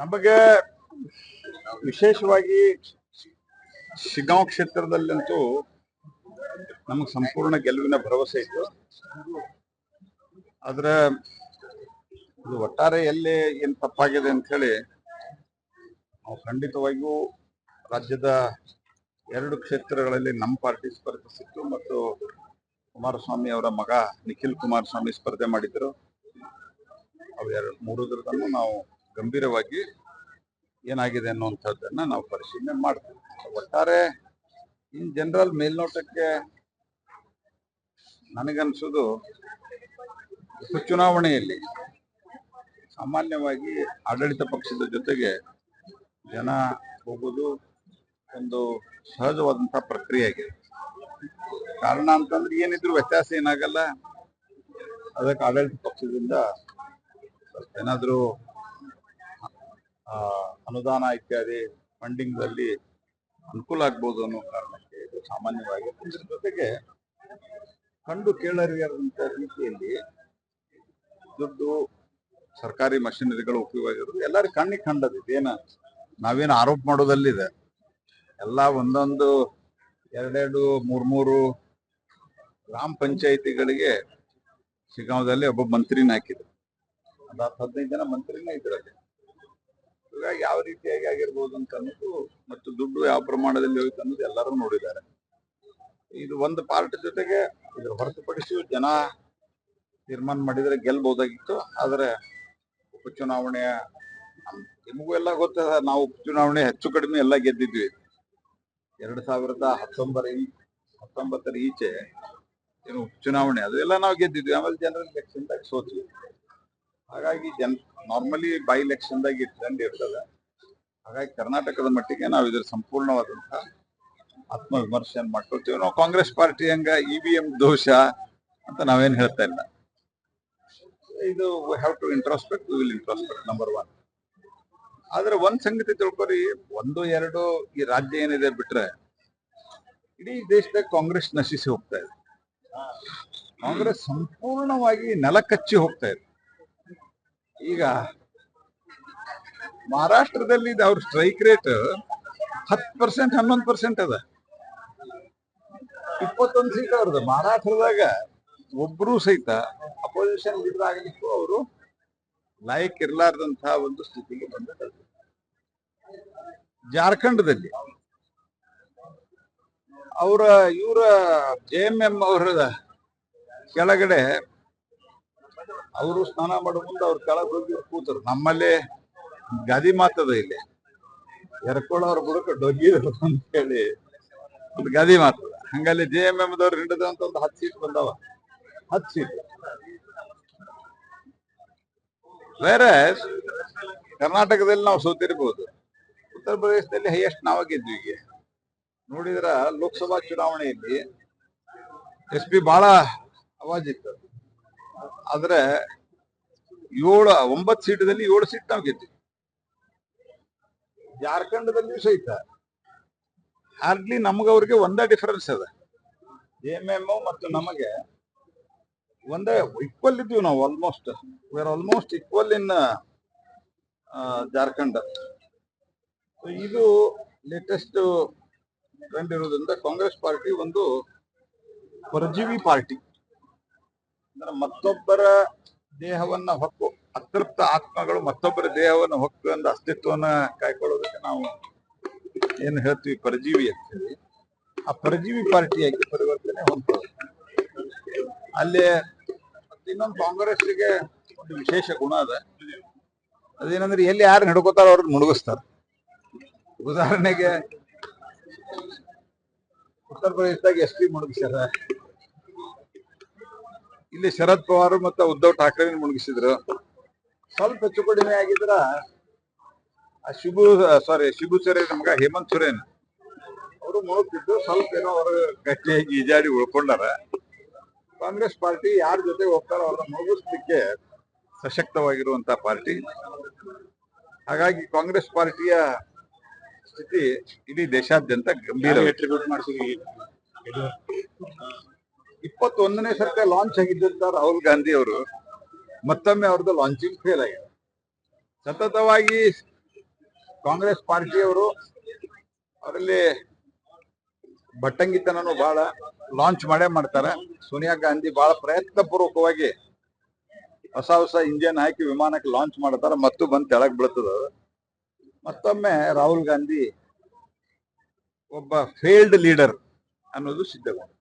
ನಮಗೆ ವಿಶೇಷವಾಗಿ ಶಿಗಾಂವ್ ಕ್ಷೇತ್ರದಲ್ಲಂತೂ ನಮಗೆ ಸಂಪೂರ್ಣ ಗೆಲುವಿನ ಭರವಸೆ ಇತ್ತು. ಆದ್ರೆ ಇದು ಒಟ್ಟಾರೆ ಎಲ್ಲಿ ಏನು ತಪ್ಪಾಗಿದೆ ಅಂತ ಹೇಳಿ ನಾವು ಖಂಡಿತವಾಗಿಯೂ ರಾಜ್ಯದ ಎರಡು ಕ್ಷೇತ್ರಗಳಲ್ಲಿ ನಮ್ಮ ಪಾರ್ಟಿ ಸ್ಪರ್ಧಿಸಿತ್ತು ಮತ್ತು ಕುಮಾರಸ್ವಾಮಿ ಅವರ ಮಗ ನಿಖಿಲ್ ಕುಮಾರಸ್ವಾಮಿ ಸ್ಪರ್ಧೆ ಮಾಡಿದ್ರು. ಅವೆರಡು ಮೂರುದ್ರದನ್ನು ನಾವು ಗಂಭೀರವಾಗಿ ಏನಾಗಿದೆ ಅನ್ನುವಂಥದ್ದನ್ನ ನಾವು ಪರಿಶೀಲನೆ ಮಾಡ್ತೀವಿ. ಒಟ್ಟಾರೆ ಇನ್ ಜನರಲ್ ಮೇಲ್ನೋಟಕ್ಕೆ ನನಗನ್ಸೋದು ಉಪಚುನಾವಣೆಯಲ್ಲಿ ಸಾಮಾನ್ಯವಾಗಿ ಆಡಳಿತ ಪಕ್ಷದ ಜೊತೆಗೆ ಜನ ಹೋಗೋದು ಒಂದು ಸಹಜವಾದಂತ ಪ್ರಕ್ರಿಯೆ ಆಗಿದೆ ಕಾರಣ ಅಂತಂದ್ರೆ ಏನಿದ್ರು ವ್ಯತ್ಯಾಸ ಏನಾಗಲ್ಲ. ಅದಕ್ಕೆ ಆಡಳಿತ ಪಕ್ಷದಿಂದ ಏನಾದ್ರೂ ಅನುದಾನ ಇತ್ಯಾದಿ ಫಂಡಿಂಗ್ ಅಲ್ಲಿ ಅನುಕೂಲ ಆಗ್ಬೋದು ಅನ್ನೋ ಕಾರಣಕ್ಕೆ ಇದು ಸಾಮಾನ್ಯವಾಗಿ ಇದ್ರ ಜೊತೆಗೆ ಕಂಡು ಕೇಳರಿಯದಂತ ರೀತಿಯಲ್ಲಿ ದುಡ್ಡು, ಸರ್ಕಾರಿ ಮಷಿನರಿಗಳು ಉಪಯೋಗ ಆಗಿರೋದು ಎಲ್ಲರಿಗೂ ಕಣ್ಣಿಗೆ ಕಂಡದ್ದು. ಇದೇನ ನಾವೇನು ಆರೋಪ ಮಾಡೋದಲ್ಲಿದೆ. ಎಲ್ಲ ಒಂದೊಂದು ಎರಡೆರಡು ಮೂರ್ ಮೂರು ಗ್ರಾಮ ಪಂಚಾಯಿತಿಗಳಿಗೆ ಶಿಗಾಂವದಲ್ಲಿ ಒಬ್ಬ ಮಂತ್ರಿನ ಹಾಕಿದ್ರು. ಒಂದು ಹತ್ತು ಹದಿನೈದು ಜನ ಮಂತ್ರಿನೇ ಇದ್ರಲ್ಲಿ. ಯಾವ ರೀತಿಯಾಗಿ ಆಗಿರ್ಬೋದು ಅಂತ ಅನ್ನೋದು ಮತ್ತು ದುಡ್ಡು ಯಾವ ಪ್ರಮಾಣದಲ್ಲಿ ಹೋಯ್ತು ಅನ್ನೋದು ಎಲ್ಲರೂ ನೋಡಿದ್ದಾರೆ. ಇದು ಒಂದು ಪಾರ್ಟ್ ಜೊತೆಗೆ ಇದ್ರ ಹೊರತುಪಡಿಸಿ ಜನ ತೀರ್ಮಾನ ಮಾಡಿದ್ರೆ ಗೆಲ್ಬಹುದಾಗಿತ್ತು. ಆದ್ರೆ ಉಪಚುನಾವಣೆಯ ನಮ್- ನಿಮಗೂ ಎಲ್ಲ ಗೊತ್ತದ ನಾವು ಉಪಚುನಾವಣೆ ಹೆಚ್ಚು ಕಡಿಮೆ ಎಲ್ಲ ಗೆದ್ದಿದ್ವಿ. ಎರಡ್ ಸಾವಿರದ ಹತ್ತೊಂಬರ ಹತ್ತೊಂಬತ್ತರ ಈಚೆ ಏನು ಉಪಚುನಾವಣೆ ಅದೆಲ್ಲ ನಾವು ಗೆದ್ದಿದ್ವಿ. ಆಮೇಲೆ ಜನರಲ್ ಎಲೆಕ್ಷನ್ ದಾಗ ಸೋತ್ವಿ. ಹಾಗಾಗಿ ಜನ್ ನಾರ್ಮಲಿ ಬೈ ಎಲೆಕ್ಷನ್ ದಾಗ ಈ ಟ್ರೆಂಡ್ ಇರ್ತದೆ. ಹಾಗಾಗಿ ಕರ್ನಾಟಕದ ಮಟ್ಟಿಗೆ ನಾವು ಇದ್ರ ಸಂಪೂರ್ಣವಾದಂತಹ ಆತ್ಮವಿಮರ್ಶೆ ಮಾಡ್ಕೊಳ್ತೀವಿ. ನಾವು ಕಾಂಗ್ರೆಸ್ ಪಾರ್ಟಿ ಹಂಗ ಇ ವಿ ಎಂ ದೋಷ ಅಂತ ನಾವೇನ್ ಹೇಳ್ತಾ ಇಲ್ಲ. ಇದು we have to introspect we will introspect number one ಆದ್ರೆ ಒಂದ್ ಸಂಗತಿ ತಿಳ್ಕೊರಿ, ಒಂದು, ಎರಡು ಈ ರಾಜ್ಯ ಏನಿದೆ ಬಿಟ್ರೆ ಇಡೀ ದೇಶದಾಗ ಕಾಂಗ್ರೆಸ್ ನಶಿಸಿ ಹೋಗ್ತಾ ಇದೆ. ಕಾಂಗ್ರೆಸ್ ಸಂಪೂರ್ಣವಾಗಿ ನೆಲಕಚ್ಚಿ ಹೋಗ್ತಾ ಇದೆ. ಈಗ ಮಹಾರಾಷ್ಟ್ರದಲ್ಲಿ ಅವ್ರ ಸ್ಟ್ರೈಕ್ ರೇಟ್ ಹತ್ತು ಪರ್ಸೆಂಟ್ ಹನ್ನೊಂದು ಪರ್ಸೆಂಟ್ ಅದ. ಇಪ್ಪತ್ತೊಂದು ಸೀಟ್ ಅವ್ರದ್ದು ಮಹಾರಾಷ್ಟ್ರದಾಗ ಒಬ್ರು ಸಹಿತ ಅಪೋಸಿಷನ್ ಲೀಡರ್ ಆಗಲಿಕ್ಕೂ ಅವರು ಲಾಯಕ್ ಇರಲಾರ್ದಂತಹ ಒಂದು ಸ್ಥಿತಿಗೆ ಬಂದಿದ್ದಾರೆ. ಜಾರ್ಖಂಡದಲ್ಲಿ ಅವರ, ಇವರ ಜೆ ಎಂ ಎಂ ಅವರ ಕೆಳಗಡೆ ಅವರು ಸ್ನಾನ ಮಾಡೋ ಮುಂದೆ ಅವ್ರ ಕೆಳಗೆ ಹೋಗಿ ಕೂತರು. ನಮ್ಮಲ್ಲಿ ಗಾದಿ ಮಾತದ ಇಲ್ಲಿ. ಎರ್ಕೊಳ್ಳೋರ್ ಬುಡಕ ಡೊಗ್ಗಿದ್ರು ಅಂತ ಹೇಳಿ ಒಂದು ಗಾದಿ ಮಾತದ. ಹಂಗಲ್ಲಿ ಜೆ ಎಂ ಎಂ ದವ್ರು ಹಿಡಿದಂತ ಒಂದು ಹತ್ತು ಸೀಟ್ ಬಂದವ. ಹತ್ತು ಸೀಟ್. ಬೇರೆ ಕರ್ನಾಟಕದಲ್ಲಿ ನಾವು ಸೋತಿರ್ಬೋದು. ಉತ್ತರ ಪ್ರದೇಶದಲ್ಲಿ ಹೈಯೆಸ್ಟ್ ನಾವಾಗಿದ್ವಿ ಗೆದ್ವಿ ಈಗ. ನೋಡಿದ್ರ ಲೋಕಸಭಾ ಚುನಾವಣೆಯಲ್ಲಿ ಎಸ್ ಪಿ ಬಹಳ ಅವಾಜಿತ್ತು ಆದ್ರೆ ಏಳು, ಒಂಬತ್ತು ಸೀಟದಲ್ಲಿ ಏಳು ಸೀಟ್ ನಾವು ಗೆದ್ವಿ ಜಾರ್ಖಂಡದಲ್ಲಿ ಸಹಿತ. ಹಾರ್ಡ್ಲಿ ನಮಗವ್ರಿಗೆ ಒಂದೇ ಡಿಫರೆನ್ಸ್ ಅದ. ಎಂ ಎಂ ಮತ್ತು ನಮಗೆ ಒಂದೇ ಈಕ್ವಲ್ ಇದ್ದೀವಿ ನಾವು almost we are almost equal in Jharkhand. ಇದು ಲೇಟೆಸ್ಟ್ ಟ್ರೆಂಡ್ ಇರೋದ್ರಿಂದ ಕಾಂಗ್ರೆಸ್ ಪಾರ್ಟಿ ಒಂದು ಪರಜೀವಿ ಪಾರ್ಟಿ. ಮತ್ತೊಬ್ಬರ ದೇಹವನ್ನ ಹೊಕ್ಕು, ಅತೃಪ್ತ ಆತ್ಮಗಳು ಮತ್ತೊಬ್ಬರ ದೇಹವನ್ನು ಹೊಕ್ಕು ಅಂದ ಅಸ್ತಿತ್ವವನ್ನ ಕಾಯ್ಕೊಳ್ಳೋದಕ್ಕೆ ನಾವು ಏನು ಹೇಳ್ತೀವಿ, ಪರಜೀವಿ ಅಂತ ಹೇಳಿ ಆ ಪರಜೀವಿ ಪಾರ್ಟಿಯಾಗಿ ಪರಿವರ್ತನೆ ಹೊಂದ್ತದೆ ಅಲ್ಲಿ ಇನ್ನೊಂದು ಕಾಂಗ್ರೆಸ್ಗೆ ಒಂದು ವಿಶೇಷ ಗುಣ ಅದ. ಅದೇನಂದ್ರೆ ಎಲ್ಲಿ ಯಾರು ಹಿಡ್ಕೋತಾರ ಅವ್ರನ್ನ ಮುಳುಗಿಸ್ತಾರ. ಉದಾಹರಣೆಗೆ ಉತ್ತರ ಪ್ರದೇಶದಾಗ ಎಸ್ ಪಿ ಮುಳುಗಿಸ್ಯಾರ. ಇಲ್ಲಿ ಶರದ್ ಪವಾರ್ ಮತ್ತು ಉದ್ಧವ್ ಠಾಕ್ರೆ ಮುಳುಗಿಸಿದ್ರು ಸ್ವಲ್ಪ ಹೆಚ್ಚು ಕಡಿಮೆ ಆಗಿದ್ರ ಶಿಬು ಸಾರಿ ಶಿಬು ಸೊರೇನ್ ನಮ್ಗ ಹೇಮಂತ್ ಸೊರೇನ್. ಅವರು ಮುಳುಗ್ತಿದ್ದು ಸ್ವಲ್ಪ ಏನೋ ಅವರು ಗಟ್ಟಿಯಾಗಿ ಈಜಾಡಿ ಉಳ್ಕೊಂಡಾರ. ಕಾಂಗ್ರೆಸ್ ಪಾರ್ಟಿ ಯಾರ ಜೊತೆ ಹೋಗ್ತಾರೋ ಅವ್ರನ್ನ ಮುಳುಗಿಸ್ಲಿಕ್ಕೆ ಸಶಕ್ತವಾಗಿರುವಂತ ಪಾರ್ಟಿ. ಹಾಗಾಗಿ ಕಾಂಗ್ರೆಸ್ ಪಾರ್ಟಿಯ ಸ್ಥಿತಿ ಇಡೀ ದೇಶಾದ್ಯಂತ ಗಂಭೀರ ಇಪ್ಪತ್ತೊಂದನೇ ಸರ್ಕಾರ ಲಾಂಚ್ ಆಗಿದ್ದಂತ ರಾಹುಲ್ ಗಾಂಧಿ ಅವರು ಮತ್ತೊಮ್ಮೆ ಅವ್ರದ್ದು ಲಾಂಚಿಂಗ್ ಫೇಲ್ ಆಗಿದೆ. ಸತತವಾಗಿ ಕಾಂಗ್ರೆಸ್ ಪಾರ್ಟಿಯವರು ಅವರಲ್ಲಿ ಭಟ್ಟಂಗಿತನನು ಬಹಳ ಲಾಂಚ್ ಮಾಡೇ ಮಾಡ್ತಾರೆ. ಸೋನಿಯಾ ಗಾಂಧಿ ಬಹಳ ಪ್ರಯತ್ನ ಪೂರ್ವಕವಾಗಿ ಹೊಸ ಹೊಸ ಇಂಜಿನ್ ಹಾಕಿ ವಿಮಾನಕ್ಕೆ ಲಾಂಚ್ ಮಾಡ್ತಾರ. ಮತ್ತು ಬಂದು ತೆಳಗ್ ಬೀಳ್ತದ ಮತ್ತೊಮ್ಮೆ ರಾಹುಲ್ ಗಾಂಧಿ ಒಬ್ಬ ಫೇಲ್ಡ್ ಲೀಡರ್ ಅನ್ನೋದು ಸಿದ್ಧಗೊಂಡು